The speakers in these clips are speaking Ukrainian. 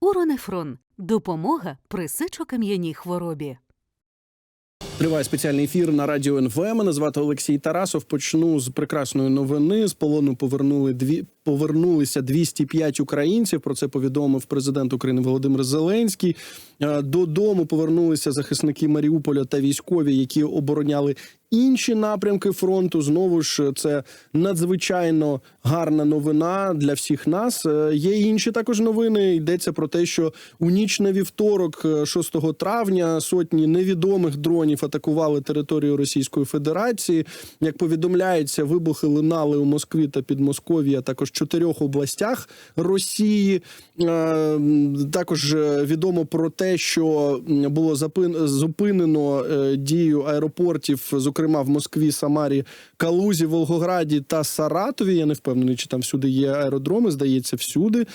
Уронефрон допомога при сечокам'яній хворобі. Триває спеціальний ефір на радіо НВ. Мене звати Олексій Тарасов. Почну з прекрасної новини. З полону повернули дві повернулися 205 українців. Про це повідомив президент України Володимир Зеленський. Е, Додому повернулися захисники Маріуполя та військові, які обороняли інші напрямки фронту. Знову ж це надзвичайно гарна новина для всіх нас. Е, Є інші також новини. Йдеться про те, що у ніч на вівторок, е, 6 травня, сотні невідомих дронів атакували територію Російської Федерації. Як повідомляється, вибухи лунали у Москві та Підмосков'ї, а також чотирьох областях Росії. Е, Також е, відомо про те, що було зупинено е, дію аеропортів, зокрема в Москві, Самарі, Калузі, Волгограді та Саратові. Я не впевнений, чи там всюди є аеродроми. Здається, всюди.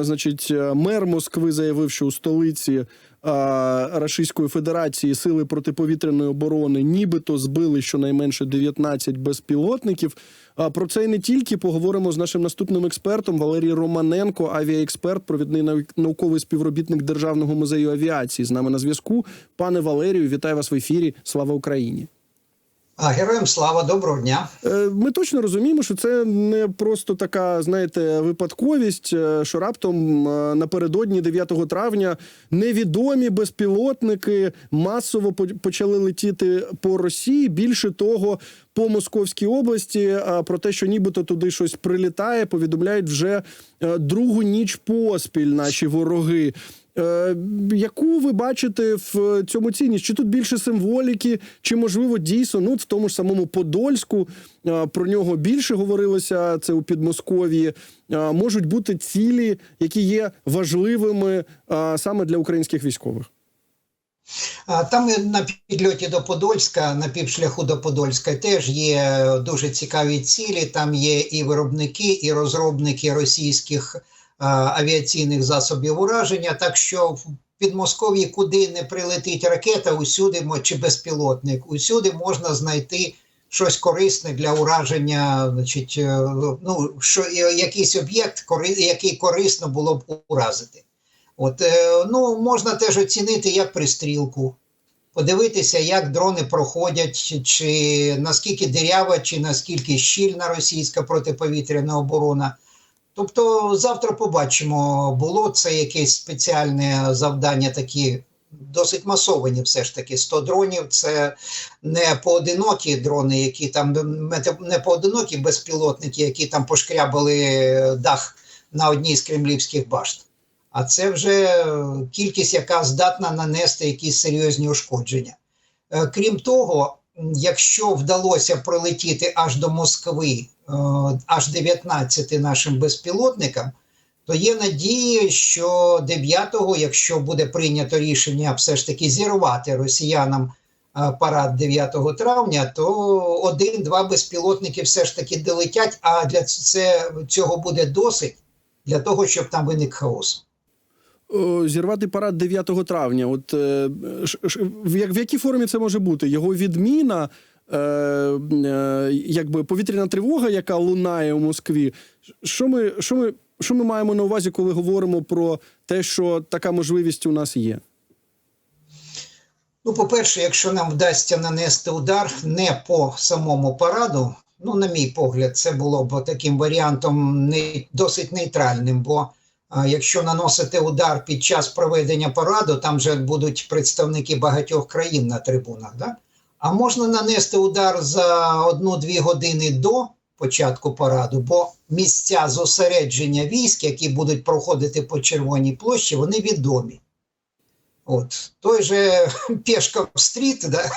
Значить, мер Москви заявив, що у столиці. А, Російської Федерації сили протиповітряної оборони нібито збили щонайменше 19 безпілотників. А про це і не тільки поговоримо з нашим наступним експертом Валерій Романенко, авіаексперт, провідний науковий співробітник Державного музею авіації. З нами на зв'язку. Пане Валерію, вітаю вас в ефірі. Слава Україні! А героям слава, доброго дня. Е, Ми точно розуміємо, що це не просто така, знаєте, випадковість, е, що раптом е, напередодні 9 травня невідомі безпілотники масово почали летіти по Росії. Більше того, по Московській області про те, що нібито туди щось прилітає, повідомляють вже другу ніч поспіль наші вороги. Е, яку ви бачите в цьому цінність? Чи тут більше символіки, чи можливо дійсно ну, в тому ж самому Подольську е, про нього більше говорилося? Це у Підмосков'ї. Е, Можуть бути цілі, які є важливими саме для українських військових. Там на підльоті до Подольська, на півшляху до Подольська, теж є дуже цікаві цілі. Там є і виробники, і розробники російських авіаційних засобів ураження. Так що в Підмосков'ї, куди не прилетить ракета, усюди чи безпілотник, усюди можна знайти щось корисне для ураження, значить, е, ну, що, е, якийсь об'єкт, який корисно було б уразити. От, е, ну, можна теж оцінити як пристрілку, подивитися, як дрони проходять, чи наскільки дирява, чи наскільки щільна російська протиповітряна оборона. Тобто, завтра побачимо, було це якесь спеціальне завдання, такі досить масовані, все ж таки. 100 дронів це не поодинокі дрони, які там не поодинокі безпілотники, які там пошкрябали дах на одній з кремлівських башт. А це вже кількість, яка здатна нанести якісь серйозні ушкодження. Е, Крім того, якщо вдалося пролетіти аж до Москви, е, аж 19 нашим безпілотникам, то є надії, що 9-го, якщо буде прийнято рішення все ж таки зірвати росіянам е, парад 9 травня, то один-два безпілотники все ж таки долетять, а для це, цього буде досить для того, щоб там виник хаос. Зірвати парад 9 травня. От е, в, як, в якій формі це може бути? Його відміна, е, е, якби повітряна тривога, яка лунає у Москві. Що ми, що, ми, що ми маємо на увазі, коли говоримо про те, що така можливість у нас є? Ну, по-перше, якщо нам вдасться нанести удар не по самому параду, ну, на мій погляд, це було б таким варіантом не, досить нейтральним, бо якщо наносити удар під час проведення параду, там же будуть представники багатьох країн на трибунах, да? а можна нанести удар за одну-дві години до початку параду, бо місця зосередження військ, які будуть проходити по Червоній площі, вони відомі. От той же Пєшков стріт, да?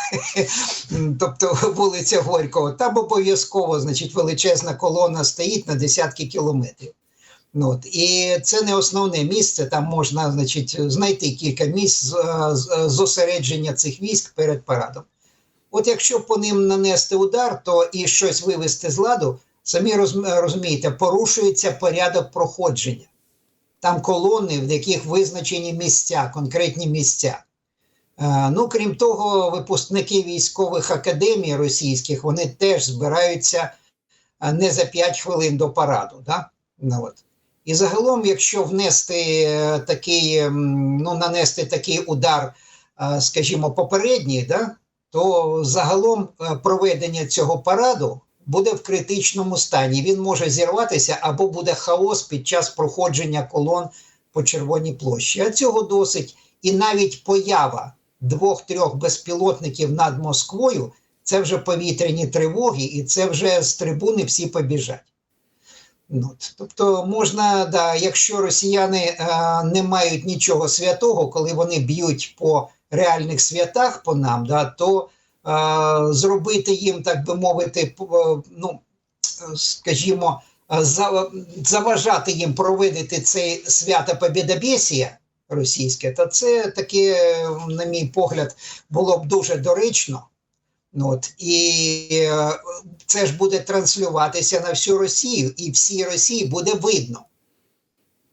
тобто вулиця Горького, там обов'язково значить, величезна колона стоїть на десятки кілометрів. Ну, от. І це не основне місце, там можна значить, знайти кілька місць з- з- зосередження цих військ перед парадом. От якщо по ним нанести удар, то і щось вивести з ладу, самі розумієте, порушується порядок проходження. Там колони, в яких визначені місця, конкретні місця. Е, Ну, крім того, випускники військових академій російських вони теж збираються е, не за 5 хвилин до параду. Да? Ну, от. І загалом, якщо внести е, такий, ем, ну, нанести такий удар, е, скажімо, попередній, да, то загалом е, проведення цього параду буде в критичному стані. Він може зірватися або буде хаос під час проходження колон по Червоній площі. А цього досить. І навіть поява двох-трьох безпілотників над Москвою це вже повітряні тривоги, і це вже з трибуни всі побіжать. Ну, тобто можна, да, якщо росіяни е, не мають нічого святого, коли вони б'ють по реальних святах по нам, да, то е, зробити їм, так би мовити, е, ну, скажімо, заважати їм проводити це свято Побєдобєсія російське, то це таке, на мій погляд, було б дуже доречно. Ну, От, і е, це ж буде транслюватися на всю Росію, і всій Росії буде видно,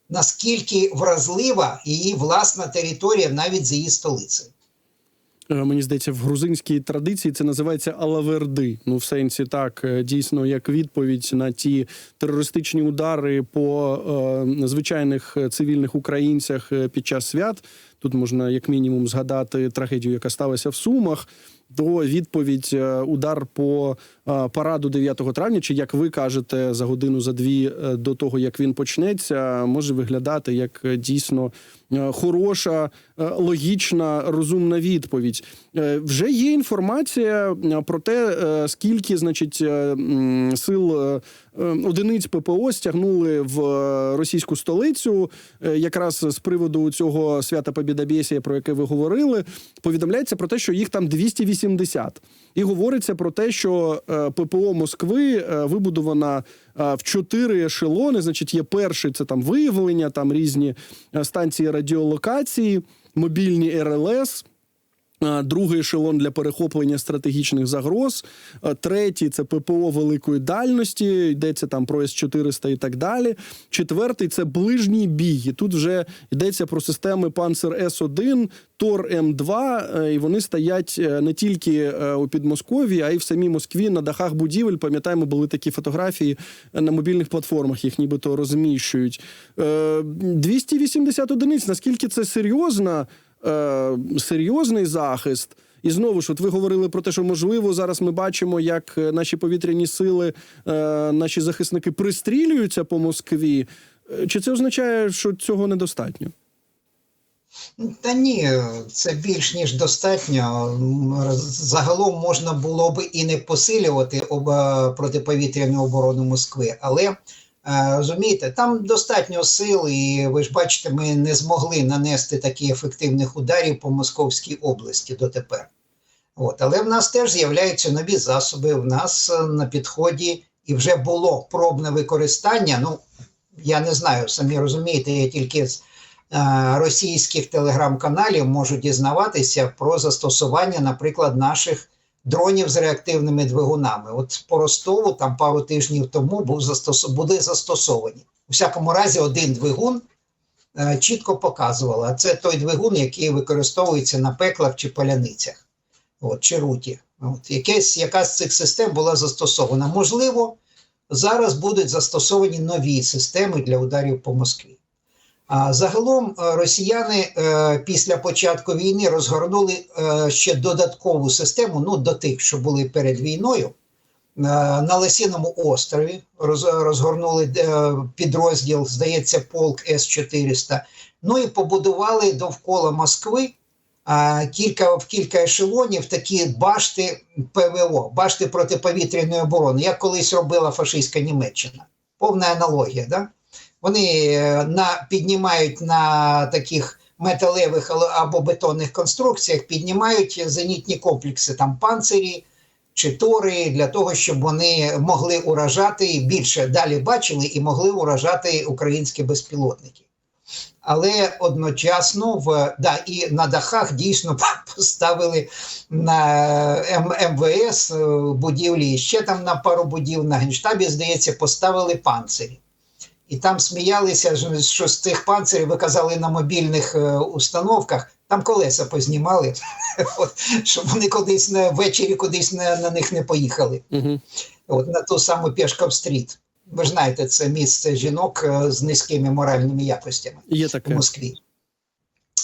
наскільки вразлива її власна територія навіть за її столицею. Мені здається, в грузинській традиції це називається алаверди. Ну, в сенсі так, е, дійсно, як відповідь на ті терористичні удари по е, звичайних е, цивільних українцях під час свят. Тут можна як мінімум згадати трагедію, яка сталася в Сумах. То відповідь е, удар по е, параду 9 травня, чи як ви кажете, за годину за дві е, до того, як він почнеться, може виглядати як дійсно хороша, логічна, розумна відповідь. Вже є інформація про те, скільки, значить, сил одиниць ППО стягнули в російську столицю, якраз з приводу цього свята Побєдобєсія, про яке ви говорили. Повідомляється про те, що їх там 280. І говориться про те, що е, ППО Москви е, вибудована е, в чотири ешелони. Значить, є перший це там виявлення, там різні станції радіолокації, мобільні РЛС. Е, Другий ешелон для перехоплення стратегічних загроз. Е, Третій це ППО великої дальності, йдеться там про С-400 і так далі. Четвертий це ближній бій. І тут вже йдеться про системи Панцер С-1, Тор М2, е, і вони стоять не тільки у Підмосков'ї, а й в самій Москві на дахах будівель. Пам'ятаємо, були такі фотографії на мобільних платформах, їх нібито розміщують. Е, 280 одиниць. Наскільки це серйозна? Е, серйозний захист. І знову ж, от ви говорили про те, що можливо зараз ми бачимо, як е, наші повітряні сили, е, наші захисники пристрілюються по Москві. Е, Чи це означає, що цього недостатньо? Та ні, це більш ніж достатньо. Загалом можна було б і не посилювати оба протиповітряну оборону Москви, але е, розумієте, там достатньо сил, і ви ж бачите, ми не змогли нанести таких ефективних ударів по Московській області дотепер. От, але в нас теж з'являються нові засоби. В нас е, на підході і вже було пробне використання. Ну я не знаю, самі розумієте, я тільки з е, російських телеграм-каналів можу дізнаватися про застосування, наприклад, наших дронів з реактивними двигунами. От по Ростову там пару тижнів тому був застос... були застосовані. У всякому разі, один двигун е, чітко показував, а це той двигун, який використовується на пеклах чи поляницях, от, чи руті. От, якесь, якась з цих систем була застосована. Можливо, зараз будуть застосовані нові системи для ударів по Москві. А загалом е, росіяни е, після початку війни розгорнули е, ще додаткову систему, ну до тих, що були перед війною. На Лосіному острові розгорнули підрозділ, здається, полк С-400. Ну і побудували довкола Москви кілька, в кілька ешелонів такі башти ПВО, башти протиповітряної оборони, як колись робила фашистська Німеччина. Повна аналогія. Да? Вони е, на, піднімають на таких металевих або бетонних конструкціях, піднімають зенітні комплекси, там панцирі чи тори, для того, щоб вони могли уражати більше далі бачили і могли уражати українські безпілотники. Але одночасно в да, і на дахах дійсно поставили на МВС е, будівлі, ще там на пару будів на генштабі, здається, поставили панцирі. І там сміялися, що з цих панцирів виказали на мобільних е, установках, там колеса познімали, от, щоб вони кудись на ввечері кудись на, на них не поїхали. Угу. От на ту саму Пєшков-стріт. Ви ж знаєте, це місце жінок е, з низькими моральними якостями Є в. Москві.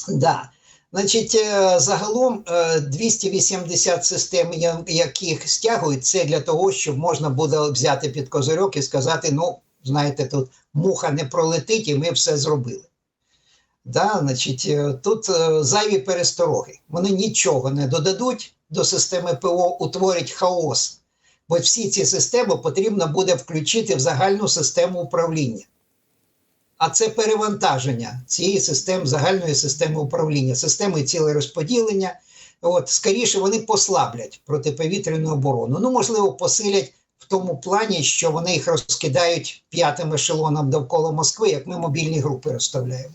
Да. Значить, е, загалом е, 280 систем, яких стягують, це для того, щоб можна буде взяти під козирьок і сказати: ну, знаєте, тут муха не пролетить, і ми все зробили. Да, значить, е, тут е, зайві перестороги. Вони нічого не додадуть до системи ПО, утворять хаос. Бо всі ці системи потрібно буде включити в загальну систему управління. А це перевантаження цієї системи, загальної системи управління, системи цілерозподілення. От, скоріше вони послаблять протиповітряну оборону. Ну, можливо, посилять в тому плані, що вони їх розкидають п'ятим ешелоном довкола Москви, як ми мобільні групи розставляємо.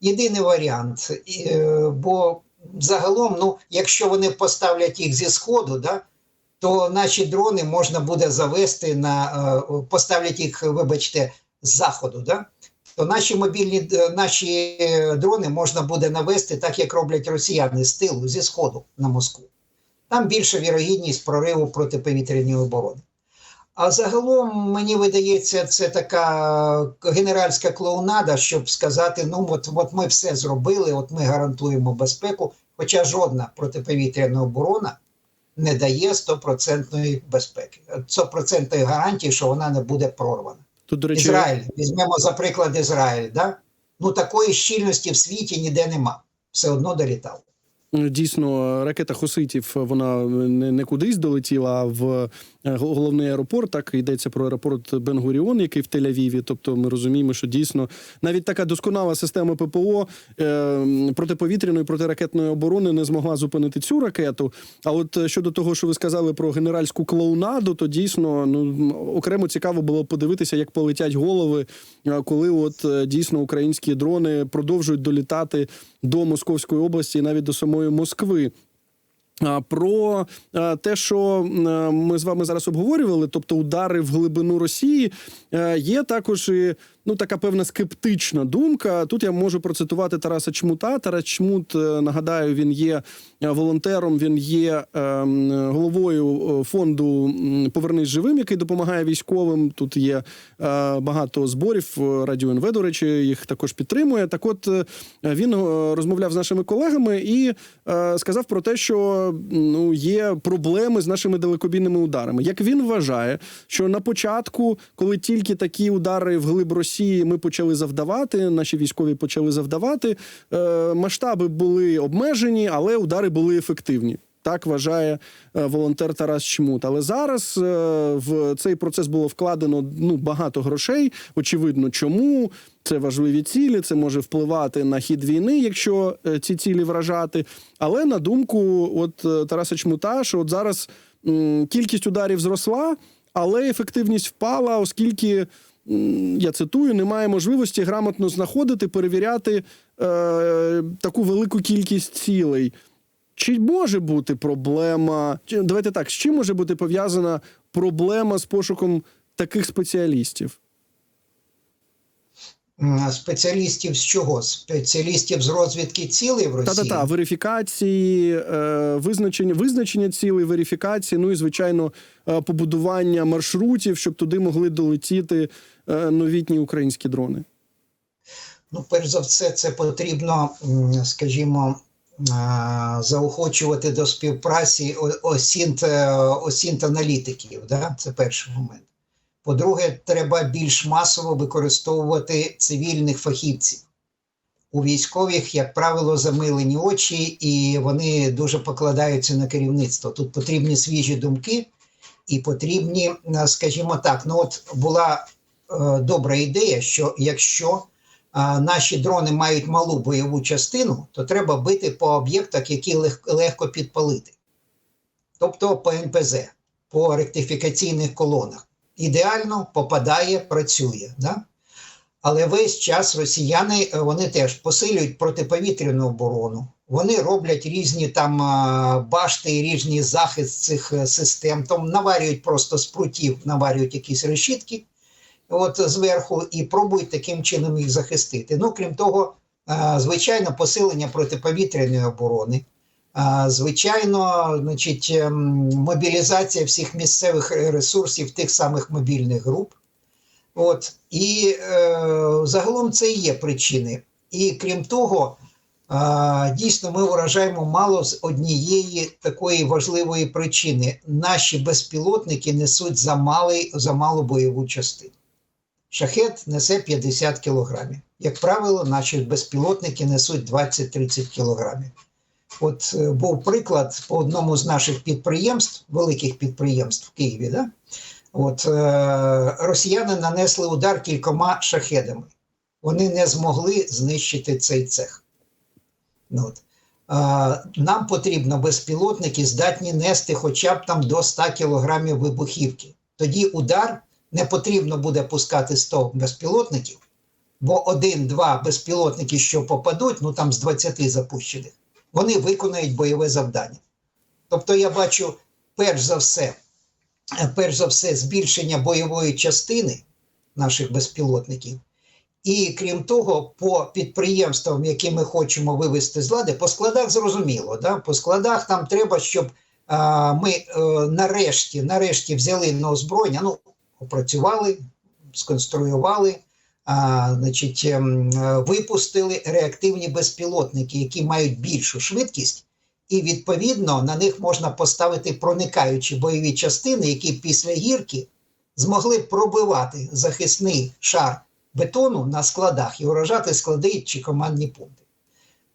Єдиний варіант, е, бо загалом, ну, якщо вони поставлять їх зі сходу, да, то наші дрони можна буде завести на е, поставлять їх, вибачте, з заходу. Да? то наші мобільні е, наші дрони можна буде навести так, як роблять росіяни з тилу зі сходу на Москву. Там більша вірогідність прориву протиповітряної оборони. А загалом, мені видається, це така генеральська клоунада, щоб сказати: ну, от, от ми все зробили, от ми гарантуємо безпеку. Хоча жодна протиповітряна оборона не дає стопроцентної безпеки, стопроцентної гарантії, що вона не буде прорвана. Тут, до речі, Ізраїль, візьмемо за приклад Ізраїль, да? ну такої щільності в світі ніде нема. Все одно долітав. Дійсно, ракета Хоситів вона не, не кудись долетіла а в е, головний аеропорт. Так йдеться про аеропорт Бен-Гуріон, який в Тель-Авіві. Тобто, ми розуміємо, що дійсно навіть така досконала система ППО е, протиповітряної протиракетної оборони не змогла зупинити цю ракету. А от е, щодо того, що ви сказали про генеральську клоунаду, то дійсно ну окремо цікаво було подивитися, як полетять голови, е, коли от дійсно українські дрони продовжують долітати до Московської області навіть до самої Москви. Про те, що ми з вами зараз обговорювали, тобто удари в глибину Росії, е, є також і ну така певна скептична думка. Тут я можу процитувати Тараса Чмута. Тарас Чмут, е, нагадаю, він є е, волонтером, він є е, головою е, фонду Повернись живим, який допомагає військовим. Тут є багато зборів. Радіо НВ, до речі, їх також підтримує. Так, от він розмовляв з нашими колегами і сказав про те, що ну є проблеми з нашими далекобійними ударами. Як він вважає, що на початку, коли тільки такі удари в глиб Росії ми почали завдавати, наші військові почали завдавати, е, масштаби були обмежені, але удари були ефективні. Так вважає е, волонтер Тарас Чмут. Але зараз е, в цей процес було вкладено ну багато грошей. Очевидно, чому це важливі цілі, це може впливати на хід війни, якщо ці цілі вражати. Але на думку от Тараса Чмута, що от зараз кількість ударів зросла, але ефективність впала, оскільки. Я цитую, немає можливості грамотно знаходити, перевіряти е, таку велику кількість цілей. Чи може бути проблема? чи- Давайте так, з чим може бути пов'язана проблема з пошуком таких спеціалістів? Спеціалістів з чого? Спеціалістів з розвідки цілей в Росії? Та-та-та, верифікації, е, визначення, визначення цілей, верифікації, ну і звичайно, е, побудування маршрутів, щоб туди могли долетіти е, новітні українські дрони. Ну, перш за все, це потрібно, скажімо, заохочувати до співпраці осінт, е, осінт-аналітиків. Да? Це перший момент. По-друге, треба більш масово використовувати цивільних фахівців. У військових, як правило, замилені очі, і вони дуже покладаються на керівництво. Тут потрібні свіжі думки, і потрібні, е, скажімо так, ну от була е, добра ідея, що якщо а, наші дрони мають малу бойову частину, то треба бити по об'єктах, які лег- легко підпалити. Тобто по НПЗ, по ректифікаційних колонах. Ідеально попадає, працює. Да? Але весь час росіяни е, вони теж посилюють протиповітряну оборону. Вони роблять різні там башти різні захист цих е, систем. Там наварюють просто з прутів, наварюють якісь решітки от зверху і пробують таким чином їх захистити. Ну, крім того, е, звичайно, посилення протиповітряної оборони. Звичайно, значить, ем, мобілізація всіх місцевих ресурсів тих самих мобільних груп. От і е, загалом це і є причини. І крім того, е, дійсно ми вражаємо мало з однієї такої важливої причини: наші безпілотники несуть замалий, замалу бойову частину. Шахет несе 50 кілограмів. Як правило, наші безпілотники несуть 20-30 кілограмів. От е, був приклад по одному з наших підприємств, великих підприємств в Києві. Да? От, е, росіяни нанесли удар кількома шахедами. Вони не змогли знищити цей цех. Ну, от. Нам потрібно безпілотники, здатні нести хоча б там до 100 кілограмів вибухівки. Тоді удар не потрібно буде пускати 100 безпілотників, бо один-два безпілотники, що попадуть, ну там з 20 запущених, вони виконають бойове завдання. Тобто я бачу, перш за все, е, перш за все, збільшення бойової частини наших безпілотників. І крім того, по підприємствам, які ми хочемо вивести з лади, по складах зрозуміло. Да? По складах там треба, щоб а, ми е, нарешті, нарешті взяли на озброєння, ну, опрацювали, сконструювали, значить, ем, е, випустили реактивні безпілотники, які мають більшу швидкість, і відповідно на них можна поставити проникаючі бойові частини, які після гірки змогли пробивати захисний шар бетону на складах і уражати склади чи командні пункти.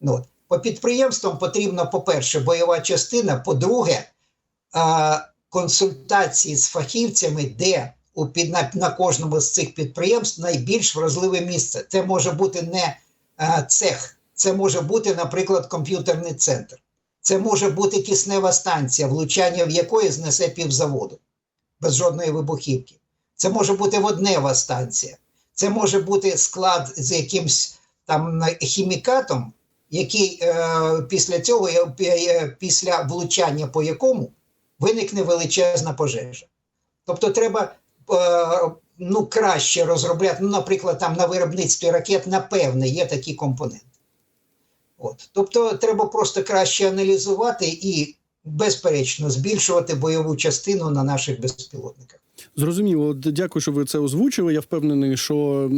Ну. По підприємствам потрібно, по-перше, бойова частина, по-друге, консультації з фахівцями, де у під, на, на кожному з цих підприємств найбільш вразливе місце. Це може бути не а, цех, це може бути, наприклад, комп'ютерний центр. Це може бути киснева станція, влучання в якої знесе півзаводу без жодної вибухівки. Це може бути воднева станція. Це може бути склад з якимсь там хімікатом, який е, після цього, е, е, після влучання по якому виникне величезна пожежа. Тобто, треба е, ну, краще розробляти. Ну, наприклад, там на виробництві ракет, напевне, є такі компоненти. От. Тобто, треба просто краще аналізувати і, безперечно, збільшувати бойову частину на наших безпілотниках. Зрозуміло, дякую, що ви це озвучили. Я впевнений, що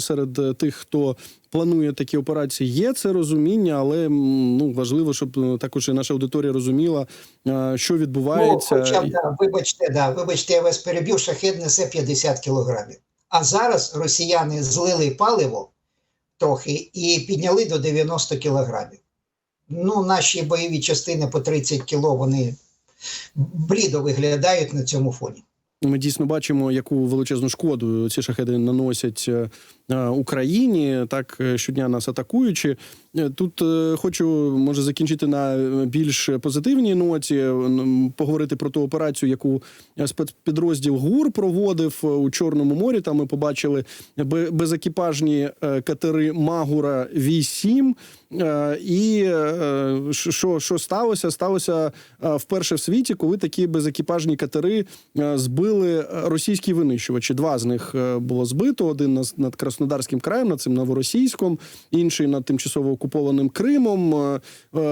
серед тих, хто планує такі операції, є це розуміння, але ну важливо, щоб е, також і наша аудиторія розуміла, е, що відбувається. Ну, хоча б, да, вибачте, да, вибачте, я вас переб'ю, шахет несе 50 кілограмів. А зараз росіяни злили паливо трохи і підняли до 90 кілограмів. Ну, наші бойові частини по 30 кіло, вони блідо виглядають на цьому фоні. Ми дійсно бачимо, яку величезну шкоду ці шахеди наносять е, е, Україні, так е, щодня нас атакуючи. Тут хочу може закінчити на більш позитивній ноті, поговорити про ту операцію, яку спецпідрозділ ГУР проводив у Чорному морі. Там ми побачили бе- безекіпажні катери Магура Ві-7. Е, І е, що, що сталося? Сталося е, вперше в світі, коли такі безекіпажні катери збили російські винищувачі. Два з них було збито: один над- Краснодарським краєм, над цим новоросійськом, інший над тимчасово окупованим Кримом.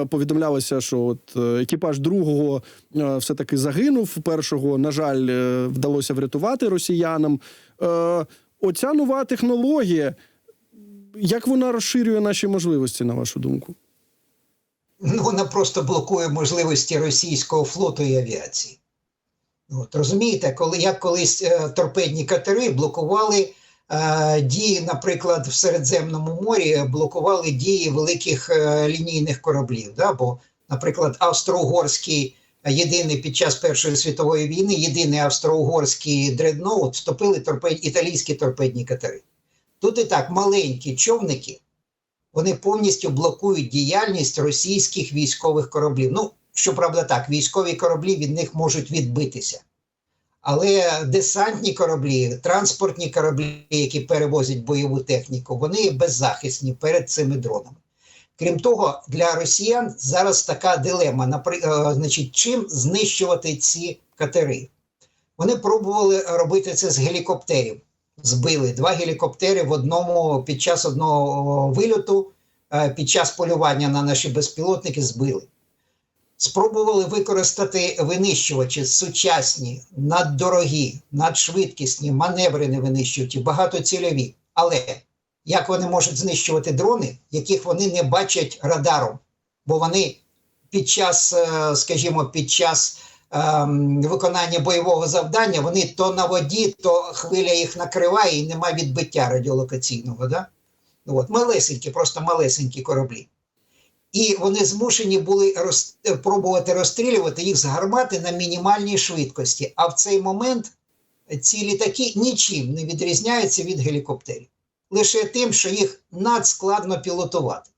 Повідомлялося, що от екіпаж другого все таки загинув. Першого, на жаль, вдалося врятувати росіянам. Оця нова технологія. Як вона розширює наші можливості, на вашу думку? Ну, вона просто блокує можливості російського флоту і авіації. От, розумієте, коли як колись е, торпедні катери блокували е, дії, наприклад, в Середземному морі блокували дії великих е, лінійних кораблів. Да? Бо, наприклад, австро-угорський е, єдиний під час Першої світової війни, єдиний австро-угорський дредноут втопили торпед... італійські торпедні катери. Тут і так маленькі човники, вони повністю блокують діяльність російських військових кораблів. Ну, щоправда, так, військові кораблі від них можуть відбитися. Але десантні кораблі, транспортні кораблі, які перевозять бойову техніку, вони беззахисні перед цими дронами. Крім того, для росіян зараз така дилема: е, значить, чим знищувати ці катери. Вони пробували робити це з гелікоптерів. Збили два гелікоптери в одному під час одного вильоту, е, під час полювання на наші безпілотники збили. спробували використати винищувачі сучасні, наддорогі, надшвидкісні, маневрені винищувачі, багатоцільові. Але як вони можуть знищувати дрони, яких вони не бачать радаром? Бо вони під час, е, скажімо, під час виконання бойового завдання вони то на воді, то хвиля їх накриває і нема відбиття радіолокаційного. Да? От, малесенькі, просто малесенькі кораблі. І вони змушені були роз, пробувати розстрілювати їх з гармати на мінімальній швидкості. А в цей момент ці літаки нічим не відрізняються від гелікоптерів. Лише тим, що їх надскладно пілотувати.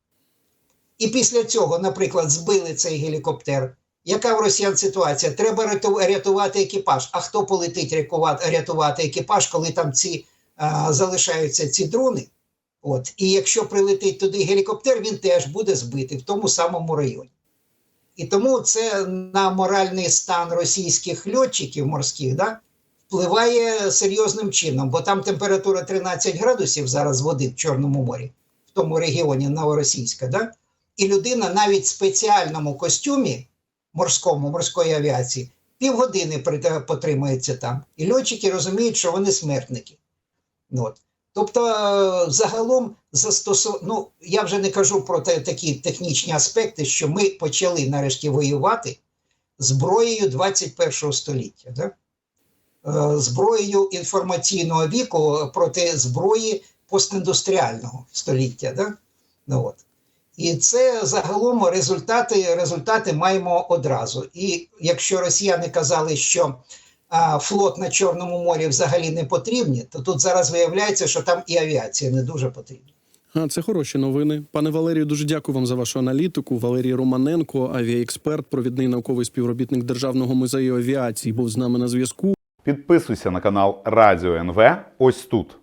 І після цього, наприклад, збили цей гелікоптер. Яка в росіян ситуація? Треба рятувати екіпаж. А хто полетить рятувати, екіпаж, коли там ці а, залишаються ці дрони? От. І якщо прилетить туди гелікоптер, він теж буде збитий в тому самому районі. І тому це на моральний стан російських льотчиків морських да, впливає серйозним чином, бо там температура 13 градусів зараз води в Чорному морі, в тому регіоні Новоросійська. Да? І людина навіть в спеціальному костюмі морському, морської авіації півгодини потримається там. І льотчики розуміють, що вони смертники. Ну, От. Тобто, е, загалом застосов... ну, я вже не кажу про такі технічні аспекти, що ми почали нарешті воювати зброєю 21 століття. Да? Е, Зброєю інформаційного віку проти зброї постіндустріального століття. Да? Ну, от. І це загалом результати, результати маємо одразу. І якщо росіяни казали, що а, флот на Чорному морі взагалі не потрібні, то тут зараз виявляється, що там і авіація не дуже потрібна. А це хороші новини. Пане Валерію, дуже дякую вам за вашу аналітику. Валерій Романенко, авіаексперт, провідний науковий співробітник Державного музею авіації, був з нами на зв'язку. Підписуйся на канал Радіо НВ ось тут.